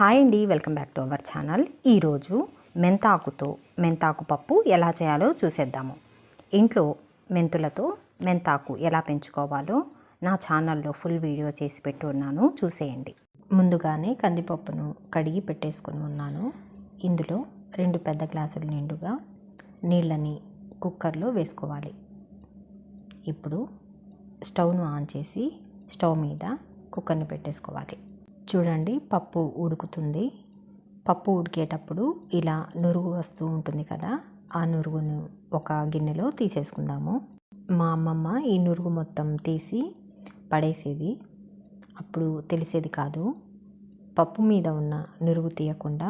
Hi అండి welcome back to our channel. ఈరోజు మెంతాకుతో మెంతాకు పప్పు ఎలా చేయాలో చూసేద్దాము. ఇంట్లో మెంతులతో మెంతాకు ఎలా పెంచుకోవాలో నా ఛానల్లో ఫుల్ వీడియో చేసి పెట్టి ఉన్నాను చూసేయండి. ముందుగానే కందిపప్పును కడిగి పెట్టేసుకుని ఉన్నాను. ఇందులో రెండు పెద్ద గ్లాసులు నిండుగా నీళ్ళని కుక్కర్లో వేసుకోవాలి. ఇప్పుడు స్టవ్ను ఆన్ చేసి స్టవ్ మీద కుక్కర్ని పెట్టేసుకోవాలి. చూడండి పప్పు ఉడుకుతుంది. పప్పు ఉడికేటప్పుడు ఇలా నురుగు వస్తూ ఉంటుంది కదా ఆ నురుగును ఒక గిన్నెలో తీసేసుకుందాము. మా అమ్మమ్మ ఈ నురుగు మొత్తం తీసి పడేసేది. అప్పుడు తెలిసేది కాదు పప్పు మీద ఉన్న నురుగు తీయకుండా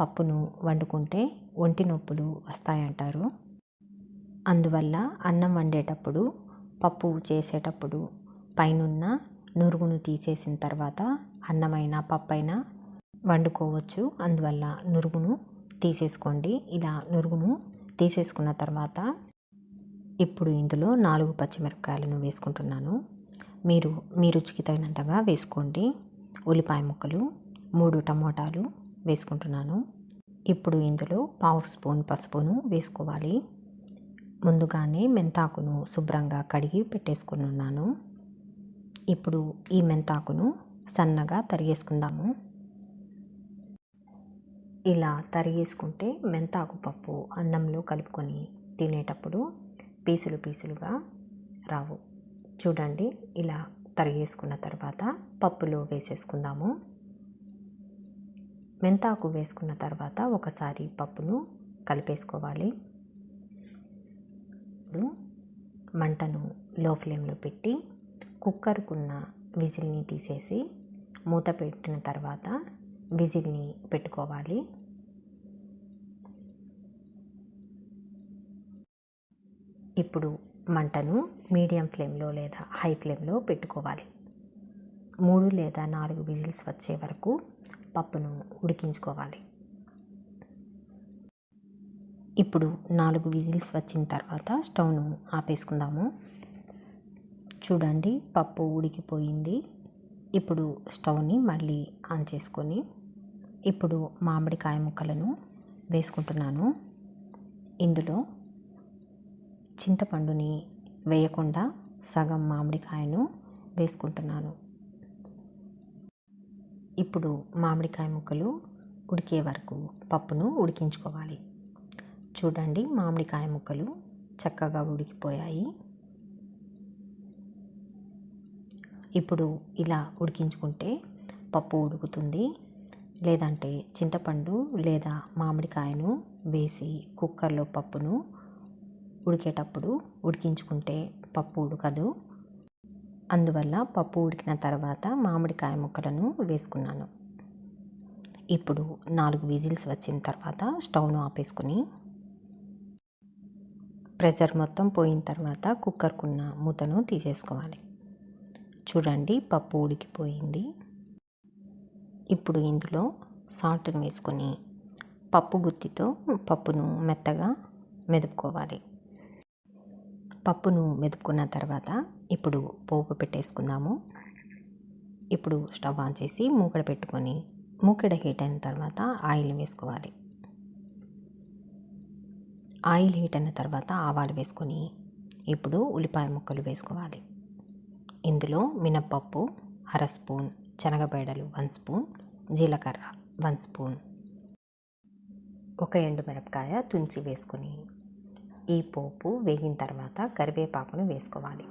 పప్పును వండుకుంటే ఒంటి నొప్పులు వస్తాయంటారు. అందువల్ల అన్నం వండేటప్పుడు పప్పు చేసేటప్పుడు పైనున్న నురుగును తీసేసిన తర్వాత అన్నమైనా పప్పైనా వండుకోవచ్చు. అందువల్ల నురుగును తీసేసుకోండి. ఇలా నురుగును తీసేసుకున్న తర్వాత ఇప్పుడు ఇందులో నాలుగు పచ్చిమిరపకాయలను వేసుకుంటున్నాను. మీరు మీ రుచికి తగినంతగా వేసుకోండి. ఉల్లిపాయ ముక్కలు మూడు టమోటాలు వేసుకుంటున్నాను. ఇప్పుడు ఇందులో పావు స్పూన్ పసుపును వేసుకోవాలి. ముందుగానే మెంతాకును శుభ్రంగా కడిగి పెట్టేసుకుని ఉన్నాను. ఇప్పుడు ఈ మెంతాకును సన్నగా తరిగేసుకుందాము. ఇలా తరిగేసుకుంటే మెంతాకు పప్పు అన్నంలో కలుపుకొని తినేటప్పుడు పీసులు పీసులుగా రావు. చూడండి ఇలా తరిగేసుకున్న తర్వాత పప్పులో వేసేసుకుందాము. మెంతాకు వేసుకున్న తర్వాత ఒకసారి పప్పును కలిపేసుకోవాలి. ఇప్పుడు మంటను లో ఫ్లేమ్లో పెట్టి కుక్కర్కున్న విజిల్ని తీసేసి మూత పెట్టిన తర్వాత విజిల్ని పెట్టుకోవాలి. ఇప్పుడు మంటను మీడియం ఫ్లేమ్లో లేదా హై ఫ్లేమ్లో పెట్టుకోవాలి. మూడు లేదా నాలుగు విజిల్స్ వచ్చే వరకు పప్పును ఉడికించుకోవాలి. ఇప్పుడు నాలుగు విజిల్స్ వచ్చిన తర్వాత స్టవ్ను ఆపేసుకుందాము. చూడండి పప్పు ఉడికిపోయింది. ఇప్పుడు స్టవ్ని మళ్ళీ ఆన్ చేసుకొని ఇప్పుడు మామిడికాయ ముక్కలను వేసుకుంటున్నాను. ఇందులో చింతపండుని వేయకుండా సగం మామిడికాయను వేసుకుంటున్నాను. ఇప్పుడు మామిడికాయ ముక్కలు ఉడికే వరకు పప్పును ఉడికించుకోవాలి. చూడండి మామిడికాయ ముక్కలు చక్కగా ఉడికిపోయాయి. ఇప్పుడు ఇలా ఉడికించుకుంటే పప్పు ఉడుకుతుంది. లేదంటే చింతపండు లేదా మామిడికాయను వేసి కుక్కర్లో పప్పును ఉడికేటప్పుడు ఉడికించుకుంటే పప్పు ఉడకదు. అందువల్ల పప్పు ఉడికిన తర్వాత మామిడికాయ ముక్కలను వేసుకున్నాను. ఇప్పుడు నాలుగు విజిల్స్ వచ్చిన తర్వాత స్టవ్ను ఆపేసుకుని ప్రెషర్ మొత్తం పోయిన తర్వాత కుక్కర్కున్న మూతను తీసేసుకోవాలి. చూడండి పప్పు ఉడికిపోయింది. ఇప్పుడు ఇందులో సాల్ట్ని వేసుకొని పప్పు గుత్తితో పప్పును మెత్తగా మెదుపుకోవాలి. పప్పును మెదుపుకున్న తర్వాత ఇప్పుడు పోపు పెట్టేసుకుందాము. ఇప్పుడు స్టవ్ ఆన్ చేసి మూకడ పెట్టుకొని మూకడ హీట్ అయిన తర్వాత ఆయిల్ వేసుకోవాలి. ఆయిల్ హీట్ అయిన తర్వాత ఆవాలు వేసుకొని ఇప్పుడు ఉల్లిపాయ ముక్కలు వేసుకోవాలి. ఇందులో మినప్పప్పు అర స్పూన్ శనగబేడలు వన్ స్పూన్ జీలకర్ర వన్ స్పూన్. ఒక ఎండుమిరపకాయ తుంచి వేసుకొని ఈ పోపు వేగిన తర్వాత కరివేపాకును వేసుకోవాలి.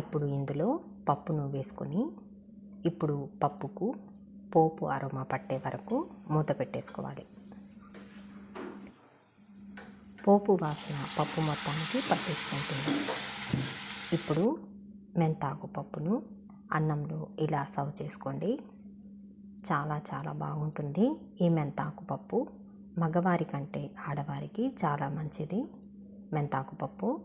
ఇప్పుడు ఇందులో పప్పును వేసుకొని ఇప్పుడు పప్పుకు పోపు అరోమా పట్టే వరకు మూత పెట్టేసుకోవాలి. పోపు వాసన పప్పు మొత్తానికి పట్టేసుకుంటుంది. ఇప్పుడు మెంతాకు పప్పును అన్నంలో ఇలా సర్వ్ చేసుకోండి. చాలా చాలా బాగుంటుంది. ఈ మెంతాకు పప్పు మగవారి కంటే ఆడవారికి చాలా మంచిది. మెంతాకు పప్పు